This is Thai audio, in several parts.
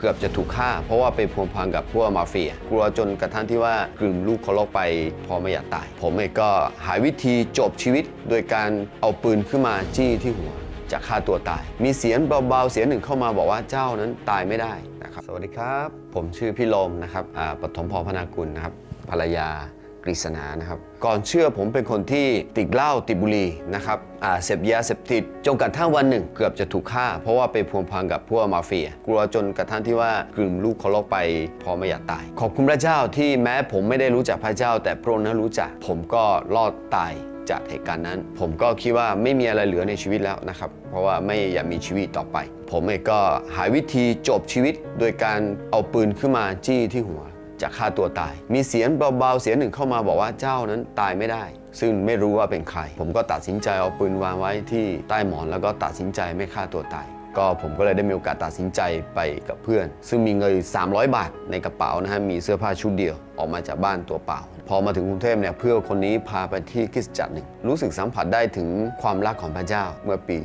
เกือบจะถูกฆ่า เพราะว่าไปพัวพันกับพวกมาเฟีย กลัวจนกระทั่งที่ว่ากลืมลูกเขาลกไปพอไม่อยากตาย ผมเองก็หาวิธีจบชีวิต โดยการเอาปืนขึ้นมาจี้ที่หัวจะฆ่าตัวตาย มีเสียงเบาๆ เสียงหนึ่งเข้ามาบอกว่าเจ้านั้นตายไม่ได้นะครับ สวัสดีครับ ผมชื่อพี่ลมนะครับอ่าปฐมพรพนากุลนะครับ ภรรยา กฤษณานะครับก่อนเชื่อผมเป็นคนที่ติดเหล้าติดบุหรี่นะครับเสพยาเสพติดจนกระทั่งวันหนึ่ง เกือบจะถูกฆ่า เพราะว่าไปพัวพันกับพวกมาเฟีย กลัวจนกระทั่งที่ว่ากลืมลูกเขาลกไปพอไม่อยากตาย ขอบคุณพระเจ้าที่แม้ผมไม่ได้รู้จักพระเจ้า แต่พระองค์นั้นรู้จัก ผมก็รอดตายจากเหตุการณ์นั้น ผมก็คิดว่าไม่มีอะไรเหลือในชีวิตแล้วนะครับ เพราะว่าไม่อยากมีชีวิตต่อไป ผมเองก็หาวิธีจบชีวิต โดยการเอาปืนขึ้นมาจี้ที่หัว จะฆ่าตัวตาย มีเสียงเบาๆเสียงหนึ่งเข้ามาบอกว่าเจ้านั้นตายไม่ได้ ซึ่งไม่รู้ว่าเป็นใคร ผมก็ตัดสินใจเอาปืนวางไว้ที่ใต้หมอนแล้วก็ตัดสินใจไม่ฆ่าตัวตาย ก็ผมก็เลยได้มีโอกาสตัดสินใจไปกับเพื่อน ซึ่งมีเงิน 300 บาทในกระเป๋านะฮะมีเสื้อผ้าชุดเดียวออกมาจากบ้านตัวเปล่า พอมาถึงกรุงเทพเนี่ยเพื่อนคนนี้พาไปที่คริสตจักรหนึ่งรู้สึกสัมผัสได้ถึงความรักของพระเจ้าเมื่อปี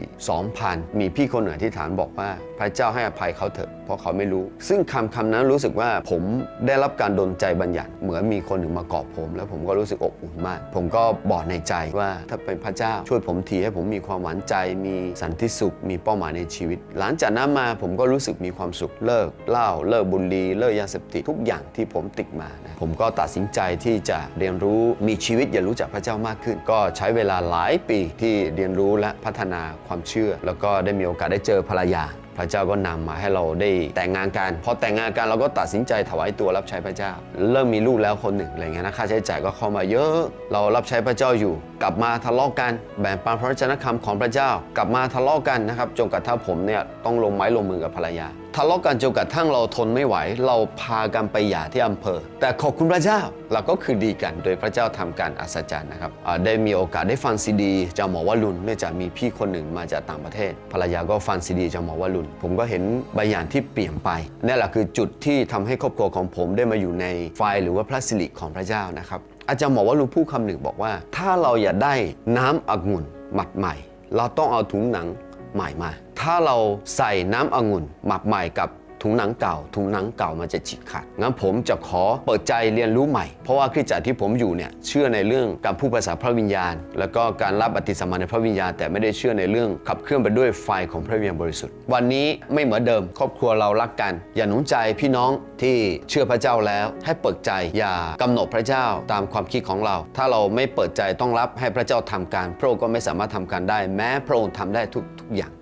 2000 มีพี่คนหนึ่งที่ฐานบอกว่าพระเจ้าให้อภัยเขาเถอะเพราะเขาไม่รู้ ซึ่งคำคำนั้นรู้สึกว่าผมได้รับการดลใจบัญญัติเหมือนมีคนหนึ่งมากอบผม แล้วผมก็รู้สึกอบอุ่นมาก ผมก็บอกในใจว่าถ้าเป็นพระเจ้าช่วยผมทีให้ผมมีความหวานใจ มีสันติสุขมีเป้าหมายในชีวิตหลังจากนั้นมาผมก็รู้สึกมีความสุขเลิกเหล้าเลิกบุหรี่เลิกยาเสพติดทุกอย่างที่ผมติดมานะผมก็ตัดสินใจที่จะเรียนรู้มีชีวิตอย่ารู้จักพระเจ้ามากขึ้น ก็ใช้เวลาหลายปีที่เรียนรู้และพัฒนาความเชื่อ แล้วก็ได้มีโอกาสได้เจอภรรยา พระเจ้าก็นำมาให้เราได้แต่งงานกันพอแต่งงานกันเราก็ตัดสินใจถวายตัวรับใช้พระเจ้า เริ่มมีลูกแล้วคนหนึ่งอะไรเงี้ยนะค่าใช้จ่ายก็เข้ามาเยอะ เรารับใช้พระเจ้าอยู่ กลับมาทะเลาะกันแบ่งปันพระวจนะคำของพระเจ้า กลับมาทะเลาะกันนะครับจนกระทั่งผมเนี่ยต้องลงไม้ลงมือกับภรรยา ทะเลาะกันจนกระทั่งเราทนไม่ไหว เราพากันไปหย่าที่อำเภอ แต่ขอบคุณพระเจ้าเราก็คือดีกันโดยพระเจ้าทำการอัศจรรย์นะครับได้มีโอกาสได้ฟังซีดีจากหมอวรุณเนื่องจากมีพี่คนหนึ่งมาจากต่างประเทศ ภรรยาก็ฟังซีดีจากหมอวรุณผมก็เห็นบางอย่างที่เปลี่ยนไปนั่แหละคือจุดที่ทำให้ครอบครัวของผมได้มาอยู่ในไฟหรือว่าพระสิริของพระเจ้านะครับอาจารย์หมอวรุณพูดคำหนึ่งบอกว่า ถ้าเราอยากได้น้ำองุ่นหมัดใหม่ เราต้องเอาถุงหนัง หม่มา ถ้าเราใส่น้ำองุ่นหมักใหม่กับ ถุงหนังเก่า ถุงหนังเก่ามันจะฉีกขาด งั้นผมจะขอเปิดใจเรียนรู้ใหม่ เพราะว่าคริสตจักรที่ผมอยู่เนี่ยเชื่อในเรื่องการพูดภาษาพระวิญญาณ แล้วก็การรับปฏิสัมพันธ์ในพระวิญญาณ แต่ไม่ได้เชื่อในเรื่องขับเคลื่อนไปด้วยไฟของพระวิญญาณบริสุทธิ์ วันนี้ไม่เหมือนเดิม ครอบครัวเรารักกัน อย่าหนุนใจพี่น้องที่เชื่อพระเจ้าแล้ว ให้เปิดใจอย่ากำหนดพระเจ้าตามความคิดของเรา ถ้าเราไม่เปิดใจต้องรับให้พระเจ้าทำการ พระองค์ก็ไม่สามารถทำการได้ แม้พระองค์ทำได้ทุกทุกอย่าง